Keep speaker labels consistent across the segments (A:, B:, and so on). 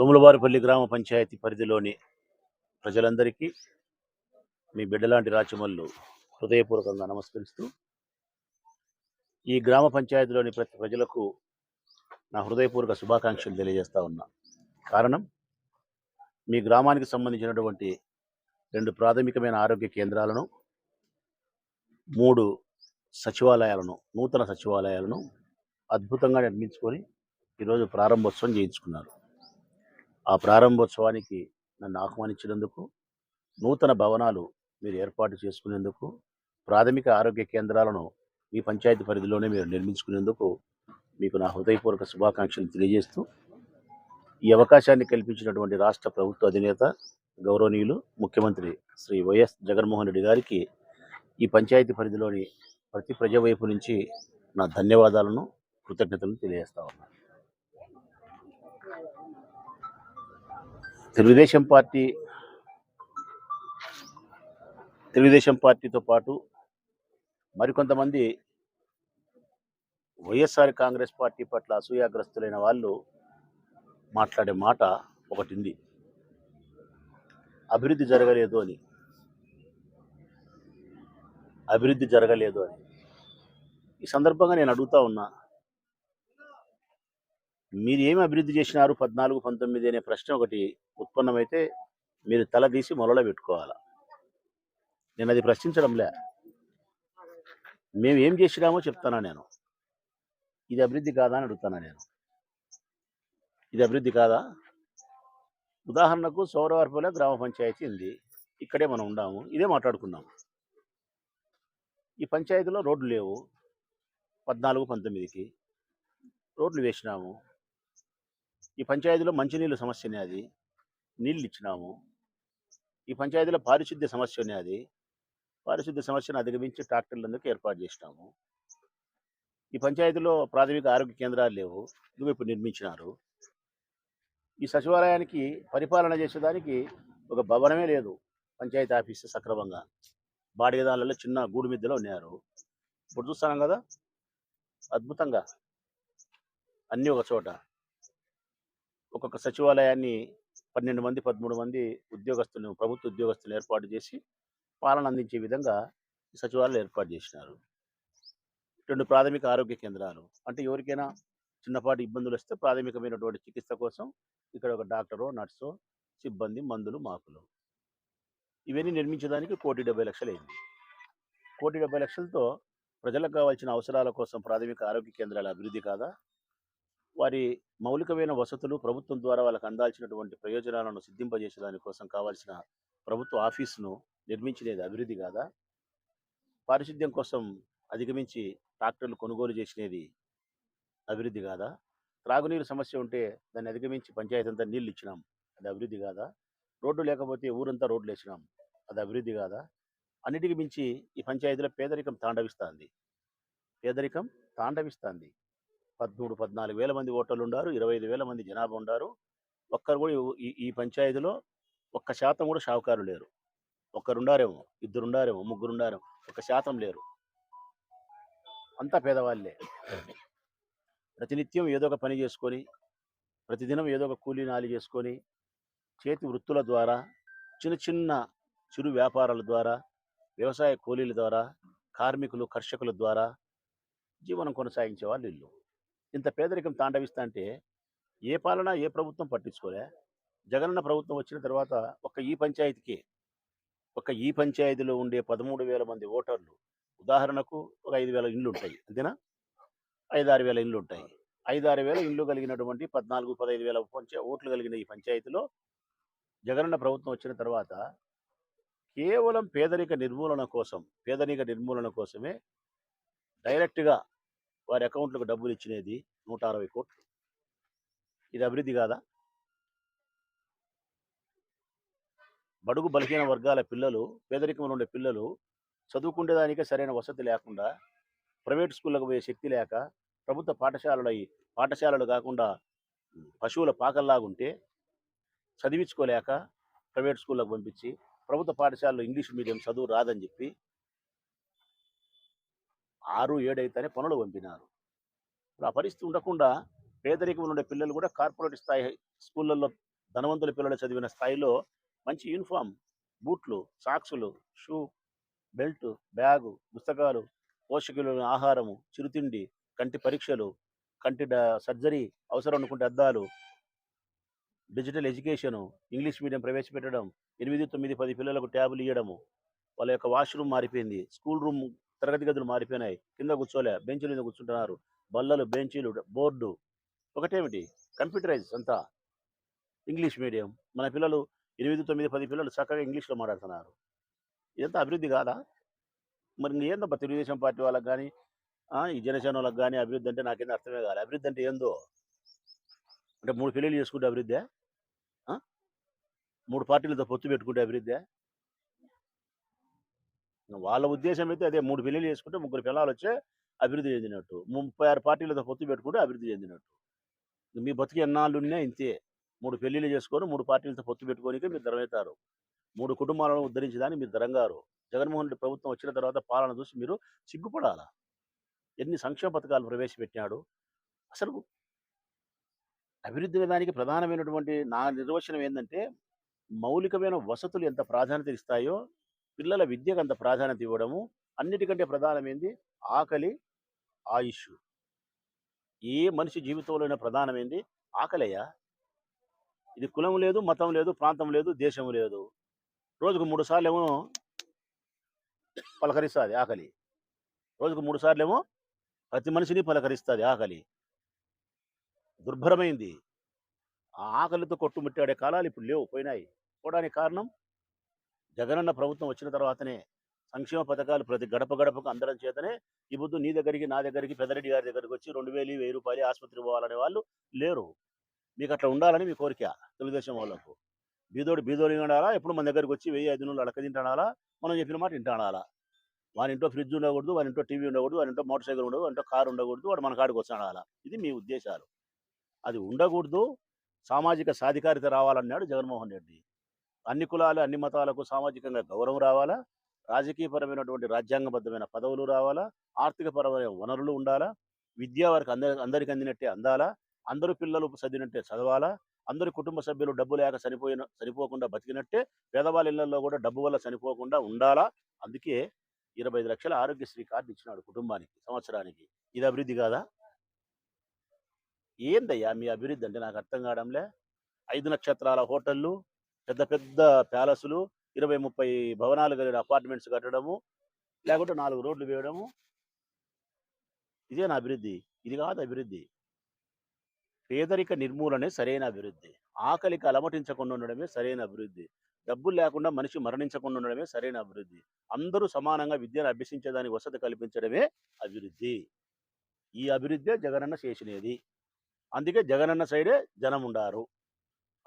A: సోములవారిపల్లి గ్రామ పంచాయతీ పరిధిలోని ప్రజలందరికీ మీ బిడ్డలాంటి రాచమల్లు హృదయపూర్వకంగా నమస్కరిస్తూ ఈ గ్రామ పంచాయతీలోని ప్రతి ప్రజలకు నా హృదయపూర్వక శుభాకాంక్షలు తెలియజేస్తా ఉన్నా. కారణం మీ గ్రామానికి సంబంధించినటువంటి రెండు ప్రాథమికమైన ఆరోగ్య కేంద్రాలను మూడు సచివాలయాలను నూతన సచివాలయాలను అద్భుతంగా నిర్మించుకొని ఈరోజు ప్రారంభోత్సవం చేయించుకున్నారు. ఆ ప్రారంభోత్సవానికి నన్ను ఆహ్వానించినందుకు నూతన భవనాలు మీరు ఏర్పాటు చేసుకునేందుకు ప్రాథమిక ఆరోగ్య కేంద్రాలను మీ పంచాయతీ పరిధిలోనే మీరు నిర్మించుకునేందుకు మీకు నా హృదయపూర్వక శుభాకాంక్షలు తెలియజేస్తూ ఈ అవకాశాన్ని కల్పించినటువంటి రాష్ట్ర ప్రభుత్వ అధినేత గౌరవనీయులు ముఖ్యమంత్రి శ్రీ వైఎస్ జగన్మోహన్ రెడ్డి గారికి ఈ పంచాయతీ పరిధిలోని ప్రతి ప్రజ వైపు నుంచి నా ధన్యవాదాలను కృతజ్ఞతలను తెలియజేస్తా ఉన్నాను. తెలుగుదేశం పార్టీ తెలుగుదేశం పార్టీతో పాటు మరికొంతమంది వైఎస్ఆర్ కాంగ్రెస్ పార్టీ పట్ల అసూయాగ్రస్తులైన వాళ్ళు మాట్లాడే మాట ఒకటింది. అభివృద్ధి జరగలేదు అని. అభివృద్ధి జరగలేదు అని. ఈ సందర్భంగా నేను అడుగుతా ఉన్నా మీరు ఏమి అభివృద్ధి చేసినారు పద్నాలుగు పంతొమ్మిది అనే ప్రశ్న ఒకటి ఉత్పన్నమైతే మీరు తల తీసి మొలలో పెట్టుకోవాలా? నేను అది ప్రశ్నించడంలే. మేము ఏం చేసినామో చెప్తానా నేను? ఇది అభివృద్ధి కాదా అని అడుగుతానా నేను? ఇది అభివృద్ధి కాదా? ఉదాహరణకు సౌరవర్పలో గ్రామ పంచాయతీ ఉంది. ఇక్కడే మనం ఉండాము. ఇదే మాట్లాడుకున్నాము. ఈ పంచాయతీలో రోడ్లు లేవు. పద్నాలుగు పంతొమ్మిదికి రోడ్లు వేసినాము. ఈ పంచాయతీలో మంచినీళ్ళ సమస్యనే అది. నీళ్ళు ఇచ్చినాము ఈ పంచాయతీలో పారిశుద్ధ్య సమస్యనే అది. పారిశుద్ధ్య సమస్యను అధిగమించి ట్రాక్టర్లందుకు ఏర్పాటు చేసినాము. ఈ పంచాయతీలో ప్రాథమిక ఆరోగ్య కేంద్రాలు లేవు. నువ్వు ఇప్పుడు నిర్మించినారు. ఈ సచివాలయానికి పరిపాలన చేసేదానికి ఒక భవనమే లేదు పంచాయతీ ఆఫీస్ సక్రమంగా. బాడిగదాలలో చిన్న గూడు మిద్దెలో ఉన్నారు. ఇప్పుడు చూస్తున్నాం కదా? అద్భుతంగా. అన్నీ ఒక చోట. ఒక్కొక్క సచివాలయాన్ని పన్నెండు మంది పదమూడు మంది ఉద్యోగస్తులను ప్రభుత్వ ఉద్యోగస్తులను ఏర్పాటు చేసి పాలన అందించే విధంగా సచివాలయాలు ఏర్పాటు చేసినారు. రెండు ప్రాథమిక ఆరోగ్య కేంద్రాలు. అంటే ఎవరికైనా చిన్నపాటి ఇబ్బందులు వస్తే ప్రాథమికమైనటువంటి చికిత్స కోసం ఇక్కడ ఒక డాక్టరో నర్సో సిబ్బంది మందులు మాకులు. ఇవన్నీ నిర్మించడానికి కోటి డెబ్బై లక్షలు అయింది కోటి డెబ్బై లక్షలతో ప్రజలకు కావాల్సిన అవసరాల కోసం ప్రాథమిక ఆరోగ్య కేంద్రాల అభివృద్ధి కాదా? వారి మౌలికమైన వసతులు ప్రభుత్వం ద్వారా వాళ్ళకి అందాల్సినటువంటి ప్రయోజనాలను సిద్ధింపజేసే దానికోసం కావాల్సిన ప్రభుత్వ ఆఫీసును నిర్మించినది అభివృద్ధి కాదా? పారిశుద్ధ్యం కోసం అధిగమించి ట్రాక్టర్లు కొనుగోలు చేసినది అభివృద్ధి కాదా? త్రాగునీరు సమస్య ఉంటే దాన్ని అధిగమించి పంచాయతీ అంతా నీళ్ళు ఇచ్చినాం అది అభివృద్ధి కాదా? రోడ్డు లేకపోతే ఊరంతా రోడ్లు వేసినాం అది అభివృద్ధి కాదా? అన్నిటికి మించి ఈ పంచాయతీలో పేదరికం తాండవిస్తుంది. పేదరికం తాండవిస్తుంది. పదమూడు పద్నాలుగు వేల మంది ఓటర్లు ఉన్నారు ఇరవై ఐదు వేల మంది జనాభా ఉన్నారు ఒక్కరు కూడా ఈ ఈ పంచాయతీలో ఒక్క శాతం కూడా షావుకారు లేరు. ఒక్కరుండారేమో ఇద్దరుండారేమో ముగ్గురుండారేమో ఒక శాతం లేరు. అంతా పేదవాళ్ళే. ప్రతినిత్యం ఏదో ఒక పని చేసుకొని ప్రతిదినం ఏదో ఒక కూలీ నాలి చేసుకొని చేతి వృత్తుల ద్వారా చిన్న చిన్న చిరు వ్యాపారాల ద్వారా వ్యవసాయ కూలీల ద్వారా కార్మికులు కర్షకుల ద్వారా జీవనం కొనసాగించే వాళ్ళు ఇల్లు. ఇంత పేదరికం తాండవిస్తా అంటే ఏ పాలన ఏ ప్రభుత్వం పట్టించుకోలే. జగనన్న ప్రభుత్వం వచ్చిన తర్వాత ఒక ఈ పంచాయతీకి ఒక ఈ పంచాయతీలో ఉండే పదమూడు వేల మంది ఓటర్లు ఉదాహరణకు ఒక ఐదు వేల ఇండ్లు ఉంటాయి అంతేనా? ఐదారు వేల ఇండ్లు ఉంటాయి ఐదారు వేల ఇండ్లు కలిగినటువంటి పద్నాలుగు పదహైదు వేల పంచ ఓట్లు కలిగిన ఈ పంచాయతీలో జగనన్న ప్రభుత్వం వచ్చిన తర్వాత కేవలం పేదరిక నిర్మూలన కోసం పేదరిక నిర్మూలన కోసమే డైరెక్ట్గా వారి అకౌంట్లకు డబ్బులు ఇచ్చినది నూట అరవై కోట్లు. ఇది అభివృద్ధి కాదా? బడుగు బలహీన వర్గాల పిల్లలు పేదరికంలో ఉండే పిల్లలు చదువుకునేదానికే సరైన వసతి లేకుండా ప్రైవేట్ స్కూళ్ళకు పోయే శక్తి లేక ప్రభుత్వ పాఠశాలలు పాఠశాలలు కాకుండా పశువుల పాకల్లాగుంటే చదివించుకోలేక ప్రైవేట్ స్కూళ్ళకు పంపించి ప్రభుత్వ పాఠశాలలో ఇంగ్లీష్ మీడియం చదువు రాదని చెప్పి ఆరు ఏడు అయితేనే పనులు పంపినారు. ఇప్పుడు ఆ పరిస్థితి ఉండకుండా పేదరికంలో ఉండే పిల్లలు కూడా కార్పొరేట్ స్థాయి స్కూళ్ళల్లో ధనవంతుల పిల్లలు చదివిన స్థాయిలో మంచి యూనిఫామ్ బూట్లు సాక్సులు షూ బెల్ట్ బ్యాగు పుస్తకాలు పోషకులు ఆహారము చిరుతిండి కంటి పరీక్షలు కంటి సర్జరీ అవసరం అనుకుంటే అద్దాలు డిజిటల్ ఎడ్యుకేషను ఇంగ్లీష్ మీడియం ప్రవేశపెట్టడం ఎనిమిది తొమ్మిది పది పిల్లలకు ట్యాబులు ఇవ్వడము వాళ్ళ యొక్క వాష్రూమ్ మారిపోయింది స్కూల్ రూమ్ తరగతి గదులు మారిపోయినాయి. కింద కూర్చోలే. బెంచుల మీద కూర్చుంటున్నారు. బల్లలు బెంచీలు బోర్డు. ఒకటేమిటి? కంప్యూటరైజ్ అంతా. English medium. మన పిల్లలు ఎనిమిది తొమ్మిది పది పిల్లలు చక్కగా ఇంగ్లీష్లో మాట్లాడుతున్నారు. ఇదంతా అభివృద్ధి కాదా? మరి ఇంక ఏందబ్బా తెలుగుదేశం పార్టీ వాళ్ళకి కానీ ఈ జనసేన వాళ్ళకి కానీ అభివృద్ధి అంటే నాకేందో అర్థమే కాదు అభివృద్ధి అంటే ఏందో? అంటే మూడు పెళ్ళిళ్ళు చేసుకుంటే అభివృద్ధి? మూడు పార్టీలతో పొత్తు పెట్టుకుంటే అభివృద్ధి? వాళ్ళ ఉద్దేశం అయితే అదే మూడు పిల్లలు చేసుకుంటే ముగ్గురు పిల్లలు వచ్చే అభివృద్ధి చెందినట్టు. ముప్పై ఆరు పార్టీలతో పొత్తు పెట్టుకుంటే అభివృద్ధి చెందినట్టు. మీ బతికి ఎన్నాళ్ళున్నా ఇంతే. మూడు పెళ్ళిళ్ళు చేసుకొని మూడు పార్టీలతో పొత్తు పెట్టుకోనికే మీరు ధరమవుతారు మూడు కుటుంబాలను ఉద్ధరించడానికి మీరు ధరంగారు. జగన్మోహన్ రెడ్డి ప్రభుత్వం వచ్చిన తర్వాత పాలన చూసి మీరు సిగ్గుపడాలా? ఎన్ని సంక్షేమ పథకాలు ప్రవేశపెట్టినాడు? అసలు అభివృద్ధి దానికి ప్రధానమైనటువంటి నా నిర్వచనం ఏంటంటే మౌలికమైన వసతులు ఎంత ప్రాధాన్యత ఇస్తాయో పిల్లల విద్యకు అంత ప్రాధాన్యత ఇవ్వడము అన్నిటికంటే ప్రధానమైంది ఆకలి ఆయుష్. ఏ మనిషి జీవితంలోనే ప్రధానమైంది ఆకలయ్యా ఇది కులం లేదు మతం లేదు ప్రాంతం లేదు దేశం లేదు. రోజుకు మూడు సార్లు ఏమో పలకరిస్తుంది ఆకలి. రోజుకు మూడు సార్లు ఏమో ప్రతి మనిషిని పలకరిస్తుంది ఆకలి. దుర్భరమైంది. ఆ ఆకలితో కొట్టుముట్టాడే కాలాలు ఇప్పుడు లేవు పోయినాయి. పోవడానికి కారణం జగనన్న ప్రభుత్వం వచ్చిన తర్వాతనే సంక్షేమ పథకాలు ప్రతి గడప గడపకు అందరం చేతనే ఈ పొద్దు నీ దగ్గరికి నా దగ్గరికి పెద్దరెడ్డి గారి దగ్గరికి వచ్చి రెండు వేలు వెయ్యి రూపాయలు ఆసుపత్రికి పోవాలనే వాళ్ళు లేరు. మీకు అట్లా ఉండాలని మీ కోరిక తెలుగుదేశం వాళ్ళకు. బీదోడు బీదోడు ఉండాలా ఎప్పుడు మన దగ్గరికి వచ్చి వెయ్యి ఐదు నెలలు అడక తింటాడాలా? మనం చెప్పిన మాట తింటాడాలా వాని ఇంట్లో ఫ్రిడ్జ్ ఉండకూడదు వాని ఇంట్లో టీవీ ఉండకూడదు వాని ఇంట్లో మోటార్ సైకిల్ ఉండదు వాని ఇంట్లో కారు ఉండకూడదు వాడు మన కాడికి వచ్చాడాలా ఇది మీ ఉద్దేశాలు. అది ఉండకూడదు. సామాజిక సాధికారిత రావాలన్నాడు జగన్మోహన్ రెడ్డి. అన్ని కులాలు అన్ని మతాలకు సామాజికంగా గౌరవం రావాలా? రాజకీయపరమైనటువంటి రాజ్యాంగబద్ధమైన పదవులు రావాలా? ఆర్థికపరమైన వనరులు ఉండాలా? విద్య వారికి అందరి అందరికి అందినట్టే అందాలా? అందరూ పిల్లలు చదివినట్టే చదవాలా? అందరి కుటుంబ సభ్యులు డబ్బు లేక చనిపోయిన చనిపోకుండా బతికినట్టే పేదవాళ్ళ ఇళ్ళలో కూడా డబ్బు వల్ల చనిపోకుండా ఉండాలా? అందుకే ఇరవై ఐదు లక్షల ఆరోగ్యశ్రీ కార్డు ఇచ్చినాడు కుటుంబానికి సంవత్సరానికి. ఇది అభివృద్ధి కాదా? ఏందయ్యా మీ అభివృద్ధి అంటే నాకు అర్థం కావడంలే. ఐదు నక్షత్రాల హోటళ్ళు పెద్ద పెద్ద ప్యాలెస్లు ఇరవై ముప్పై భవనాలు కలిగిన అపార్ట్మెంట్స్ కట్టడము లేకుంటే నాలుగు రోడ్లు వేయడము. ఇదే నా అభివృద్ధి. ఇది కాదు అభివృద్ధి. పేదరిక నిర్మూలనే సరైన అభివృద్ధి. ఆకలికి అలమటించకుండా ఉండడమే సరైన అభివృద్ధి. డబ్బులు లేకుండా మనిషి మరణించకుండా ఉండడమే సరైన అభివృద్ధి. అందరూ సమానంగా విద్యను అభ్యసించేదానికి వసతి కల్పించడమే అభివృద్ధి. ఈ అభివృద్ధే జగనన్న చేసినది. అందుకే జగనన్న సైడే జనం ఉండారు.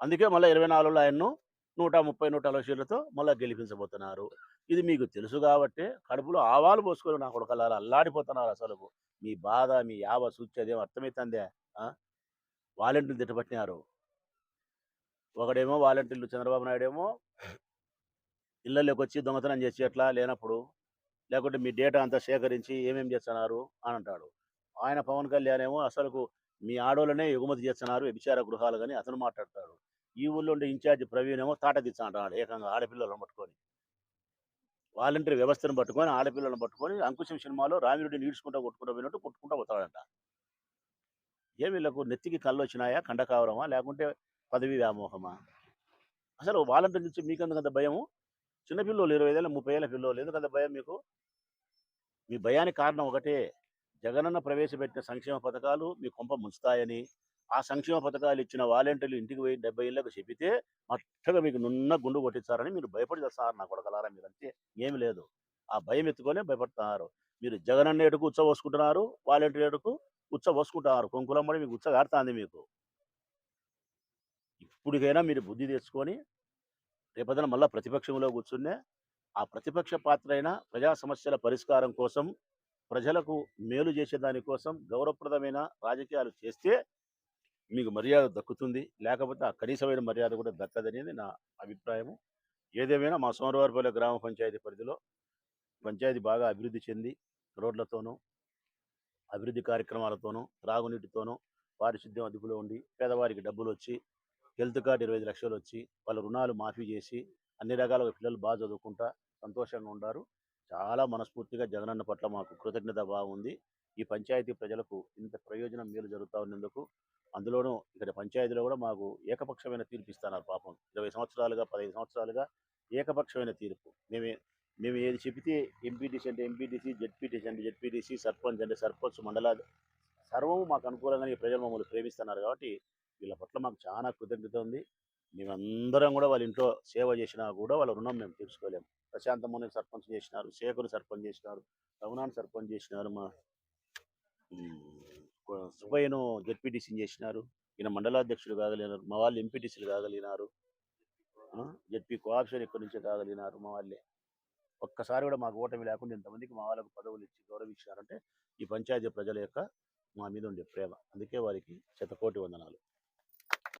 A: అందుకే మళ్ళీ ఇరవై నాలుగులో ఆయన్ను నూట ముప్పై నూట నలభై సీట్లతో మళ్ళీ గెలిపించబోతున్నారు. ఇది మీకు తెలుసు కాబట్టి కడుపులో ఆవాలు పోసుకొని నా కొడుకల్లారా అల్లాడిపోతున్నారు అసలు. మీ బాధ మీ యావ సూచేదేం అర్థమవుతుందే వాలంటీర్లు తిట్టబట్టినారు. ఒకడేమో వాలంటీర్లు చంద్రబాబు నాయుడు ఏమో ఇళ్ళలోకి వచ్చి దొంగతనం చేసి ఎట్లా లేనప్పుడు లేకుంటే మీ డేటా అంతా సేకరించి ఏమేమి చేస్తున్నారు అని అంటాడు. ఆయన పవన్ కళ్యాణ్ ఏమో అసలుకు మీ ఆడోళ్ళనే ఎగుమతి చేస్తున్నారు వ్యభిచార గృహాలు కానీ అతను మాట్లాడతాడు. ఈ ఊళ్ళో ఉండే ఇన్ఛార్జ్ ప్రవీణ్ ఏమో తాట దిచ్చా ఏకంగా ఆడపిల్లలను పట్టుకొని. వాలంటీర్ వ్యవస్థను పట్టుకొని ఆడపిల్లలను పట్టుకొని అంకుశం సినిమాలో రామిరెడ్డిని ఈడ్చుకుంటా కొట్టుకుంటా పోయినట్టు కొట్టుకుంటా పోతాడంట. ఏ వీళ్ళకు నెత్తికి కళ్ళు వచ్చినాయా కండకావరమా లేకుంటే పదవి వ్యామోహమా? అసలు వాలంటీర్ నుంచి మీకు ఎందుకంత భయము? చిన్నపిల్లలు ఇరవై ఐదేళ్ళ ముప్పై ఏళ్ళ పిల్లలు ఎందుకంత భయం మీకు? మీ భయానికి కారణం ఒకటే జగనన్న ప్రవేశపెట్టిన సంక్షేమ పథకాలు మీ కొంప ముంచుతాయని ఆ సంక్షేమ పథకాలు ఇచ్చిన వాలంటీర్లు ఇంటికి పోయి డెబ్బై ఏళ్ళకు చెబితే మట్టగా మీకు నున్న గుండు కొట్టించారని మీరు భయపడి చేస్తారు నా కొడకలారా మీరు అంతే ఏమి లేదు. ఆ భయం ఎత్తుకొనే భయపడుతున్నారు మీరు జగన్ అన్నేటుకు ఉత్సవ పోసుకుంటున్నారు వాలంటీర్ ఎడుకు ఉత్సవ పోసుకుంటున్నారు కొంకులమ్మడి మీకు ఉత్సవ ఆడుతుంది మీకు. ఇప్పటికైనా మీరు బుద్ధి తెచ్చుకొని రేపదన మళ్ళా ప్రతిపక్షంలో కూర్చునే ఆ ప్రతిపక్ష పాత్ర అయిన ప్రజా సమస్యల పరిష్కారం కోసం ప్రజలకు మేలు చేసే దానికోసం గౌరవప్రదమైన రాజకీయాలు చేస్తే మీకు మర్యాద దక్కుతుంది. లేకపోతే ఆ కనీసమైన మర్యాద కూడా దక్కదనేది నా అభిప్రాయము. ఏదేమైనా మా సోమవారపల్లి గ్రామ పంచాయతీ పరిధిలో పంచాయతీ బాగా అభివృద్ధి చెంది రోడ్లతోనూ అభివృద్ధి కార్యక్రమాలతోనూ త్రాగునీటితోనూ పారిశుద్ధ్యం అదుపులో ఉండి పేదవారికి డబ్బులు వచ్చి హెల్త్ కార్డు ఇరవై ఐదు లక్షలు వచ్చి వాళ్ళ రుణాలు మాఫీ చేసి అన్ని రకాలుగా పిల్లలు బాగా చదువుకుంటా సంతోషంగా ఉన్నారు చాలా మనస్ఫూర్తిగా జగనన్న పట్ల మాకు కృతజ్ఞత బాగుంది ఈ పంచాయతీ ప్రజలకు ఇంత ప్రయోజనం మేలు జరుగుతూ ఉన్నందుకు అందులోనూ ఇక్కడ పంచాయతీలో కూడా మాకు ఏకపక్షమైన తీర్పు ఇస్తున్నారు పాపం. ఇరవై సంవత్సరాలుగా పదహైదు సంవత్సరాలుగా ఏకపక్షమైన తీర్పు. మేము మేము ఏది చెబితే ఎంపీటీసీ అంటే ఎంపీటీసీ జెడ్పీటీసీ అంటే జెడ్పీటీసీ సర్పంచ్ అంటే సర్పంచ్ మండల సర్వము మాకు అనుకూలంగానే ప్రజలు మమ్మల్ని ప్రేమిస్తున్నారు కాబట్టి వీళ్ళ పట్ల మాకు చాలా కృతజ్ఞత ఉంది. మేమందరం కూడా వాళ్ళ ఇంట్లో సేవ చేసినా కూడా వాళ్ళ రుణం మేము తీర్చుకోలేము. ప్రశాంతమ్మని సర్పంచ్ చేసినారు శేఖర్ సర్పంచ్ చేసినారు రఘునాథ్ సర్పంచ్ చేసినారు మా సుబ్బయ్యను జెడ్పీటీసీని చేసినారు. ఈయన మండలాధ్యక్షుడు కాగలిగినారు. మా వాళ్ళు ఎంపీటీసీలు కాగలిగినారు. జెడ్పీ కోఆప్షన్ ఇక్కడి నుంచే కాగలిగినారు మా వాళ్ళే. ఒక్కసారి కూడా మాకు ఓటమి లేకుండా ఇంతమందికి మా వాళ్ళకు పదవులు ఇచ్చి గౌరవించినారంటే ఈ పంచాయతీ ప్రజల యొక్క మా మీద ఉండే ప్రేమ. అందుకే వారికి శతకోటి వందనాలు.